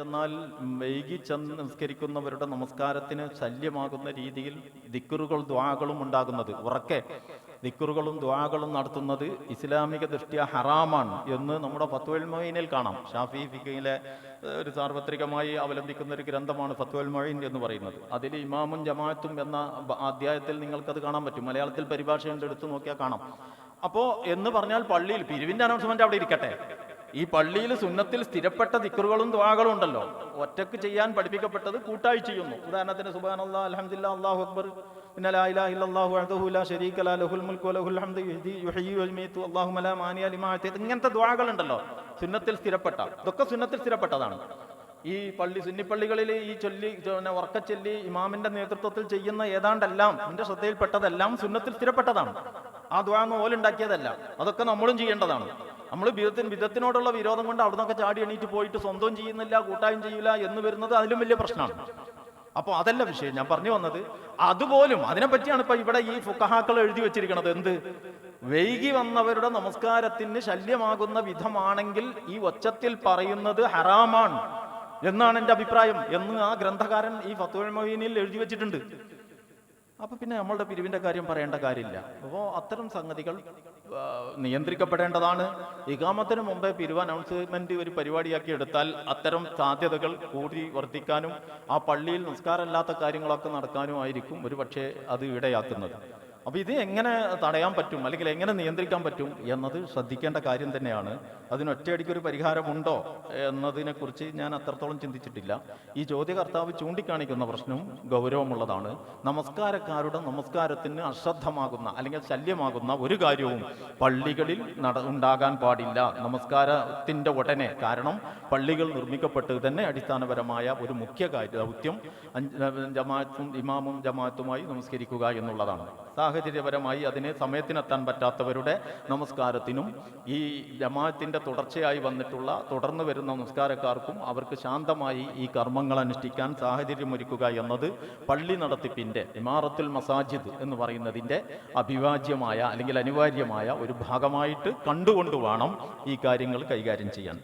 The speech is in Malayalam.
ചെന്നാൽ വൈകി ചെന്ന് നമസ്കരിക്കുന്നവരുടെ നമസ്കാരത്തിന് ശല്യമാകുന്ന രീതിയിൽ ദിക്കുറുകൾ ദ്വാകളും ഉണ്ടാകുന്നത്. ഉറക്കെ ദിക്കുറുകളും ദ്വാകളും നടത്തുന്നത് ഇസ്ലാമിക ദൃഷ്ടിയ ഹറാമാണ് എന്ന് നമ്മുടെ ഫത്വൽ മൊയിനിൽ കാണാം. ഷാഫി ഫിഖയിലെ ഒരു സാർവത്രികമായി അവലംബിക്കുന്ന ഒരു ഗ്രന്ഥമാണ് ഫത്വൽ മൊയിൻ എന്ന് പറയുന്നത്. അതിൽ ഇമാമും ജമാഅത്തും എന്ന അധ്യായത്തിൽ നിങ്ങൾക്കത് കാണാൻ പറ്റും. മലയാളത്തിൽ പരിഭാഷ എടുത്തു നോക്കിയാൽ കാണാം. അപ്പോ എന്ന് പറഞ്ഞാൽ പള്ളിയിൽ പിരിവിന്റെ അനൗൺസ്മെന്റ് അവിടെ ഇരിക്കട്ടെ. ഈ പള്ളിയിൽ സുന്നത്തിൽ സ്ഥിരപ്പെട്ട ദിക്കറുകളും ദ്വാകളും ഉണ്ടല്ലോ. ഒറ്റയ്ക്ക് ചെയ്യാൻ പഠിപ്പിക്കപ്പെട്ടത് കൂട്ടായി ചെയ്യുന്നു ഉദാഹരണത്തിന് സുബാൻ അള്ളാഹ് അലഹദില്ല അള്ളാഹു അക്ബർ ഇല്ലല്ലാഹു ലാ ലഹുൽ ഹംദു ലാ മാനിയ ലിമാ ഇങ്ങനത്തെ ദ്വാകൾ ഉണ്ടല്ലോ. സുന്നത്തിൽ സ്ഥിരപ്പെട്ട. ഇതൊക്കെ സുന്നത്തിൽ സ്ഥിരപ്പെട്ടതാണ്. ഈ പള്ളി സുന്നിപ്പള്ളികളിൽ ഈ ചൊല്ലി പിന്നെ ഉറക്കച്ചൊല്ലി ഇമാമിന്റെ നേതൃത്വത്തിൽ ചെയ്യുന്ന ഏതാണ്ടെല്ലാം എന്റെ ശ്രദ്ധയിൽപ്പെട്ടതെല്ലാം സുന്നത്തിൽ സ്ഥിരപ്പെട്ടതാണ്. ആ ദ്വാ ഓലുണ്ടാക്കിയതല്ല അതൊക്കെ നമ്മളും ചെയ്യേണ്ടതാണ്. നമ്മൾ വിധത്തിന് വിധത്തിനോടുള്ള വിരോധം കൊണ്ട് അവിടെ നിന്നൊക്കെ ചാടി എണീറ്റ് പോയിട്ട് സ്വന്തം ചെയ്യുന്നില്ല കൂട്ടായും ചെയ്യില്ല എന്ന് വരുന്നത് അതിലും വലിയ പ്രശ്നമാണ്. അപ്പോൾ അതല്ല വിഷയം. ഞാൻ പറഞ്ഞു വന്നത് അതുപോലും അതിനെപ്പറ്റിയാണ് ഇപ്പൊ ഇവിടെ ഈ ഫുക്കഹാക്കൾ എഴുതി വെച്ചിരിക്കുന്നത് എന്ത്? വൈകി വന്നവരുടെ നമസ്കാരത്തിന് ശല്യമാകുന്ന വിധമാണെങ്കിൽ ഈ ഒച്ചത്തിൽ പറയുന്നത് ഹറാമാണ് എന്നാണ് എന്റെ അഭിപ്രായം എന്ന് ആ ഗ്രന്ഥകാരൻ ഈ ഫത്തുൽ മൊയ്നിൽ എഴുതി വെച്ചിട്ടുണ്ട്. അപ്പൊ പിന്നെ നമ്മളുടെ പിരിവിന്റെ കാര്യം പറയേണ്ട കാര്യമില്ല. അപ്പോൾ അത്തരം സംഗതികൾ നിയന്ത്രിക്കപ്പെടേണ്ടതാണ്. ഇകാമത്തിന് മുമ്പേ പിരിവ് അനൗൺസ്മെന്റ് ഒരു പരിപാടിയാക്കി എടുത്താൽ അത്തരം സാധ്യതകൾ കൂടി വർദ്ധിക്കാനും ആ പള്ളിയിൽ നിസ്കാരമല്ലാത്ത കാര്യങ്ങളൊക്കെ നടക്കാനുമായിരിക്കും ഒരു പക്ഷേ അത് ഇടയാക്കുന്നത്. അപ്പൊ ഇത് എങ്ങനെ തടയാൻ പറ്റും? അല്ലെങ്കിൽ എങ്ങനെ നിയന്ത്രിക്കാൻ പറ്റും? എന്നത് ശ്രദ്ധിക്കേണ്ട കാര്യം തന്നെയാണ്. അതിനൊറ്റയടിക്ക് ഒറ്റയടിക്കൊരു പരിഹാരമുണ്ടോ എന്നതിനെ കുറിച്ച് ഞാൻ അത്രത്തോളം ചിന്തിച്ചിട്ടില്ല. ഈ ചോദ്യകർത്താവ് ചൂണ്ടിക്കാണിക്കുന്ന പ്രശ്നവും ഗൗരവമുള്ളതാണ്. നമസ്കാരക്കാരുടെ നമസ്കാരത്തിന് അശ്രദ്ധമാകുന്ന അല്ലെങ്കിൽ ശല്യമാകുന്ന ഒരു കാര്യവും പള്ളികളിൽ നട ഉണ്ടാകാൻ പാടില്ല. നമസ്കാരത്തിന്റെ ഉടനെ. കാരണം പള്ളികൾ നിർമ്മിക്കപ്പെട്ടത് തന്നെ അടിസ്ഥാനപരമായ ഒരു മുഖ്യ കാര്യ ദൗത്യം ജമാഅത്തും ഇമാമും ജമാഅത്തുമായി നമസ്കരിക്കുക എന്നുള്ളതാണ്. സാഹചര്യപരമായി അതിന് സമയത്തിനെത്താൻ പറ്റാത്തവരുടെ നമസ്കാരത്തിനും ഈ ജമാഅത്തിന്റെ തുടർച്ചയായി വന്നിട്ടുള്ള തുടർന്ന് വരുന്ന നമസ്കാരക്കാർക്കും അവർക്ക് ശാന്തമായി ഈ കർമ്മങ്ങൾ അനുഷ്ഠിക്കാൻ സാഹചര്യമൊരുക്കുക എന്നത് പള്ളി നടത്തിപ്പിന്റെ ഇമാറത്തുൽ മസാജിദ് എന്ന് പറയുന്നതിന്റെ അഭിവാജ്യമായ അല്ലെങ്കിൽ അനിവാര്യമായ ഒരു ഭാഗമായിട്ട് കണ്ടുകൊണ്ട് വേണം ഈ കാര്യങ്ങൾ കൈകാര്യം ചെയ്യാൻ.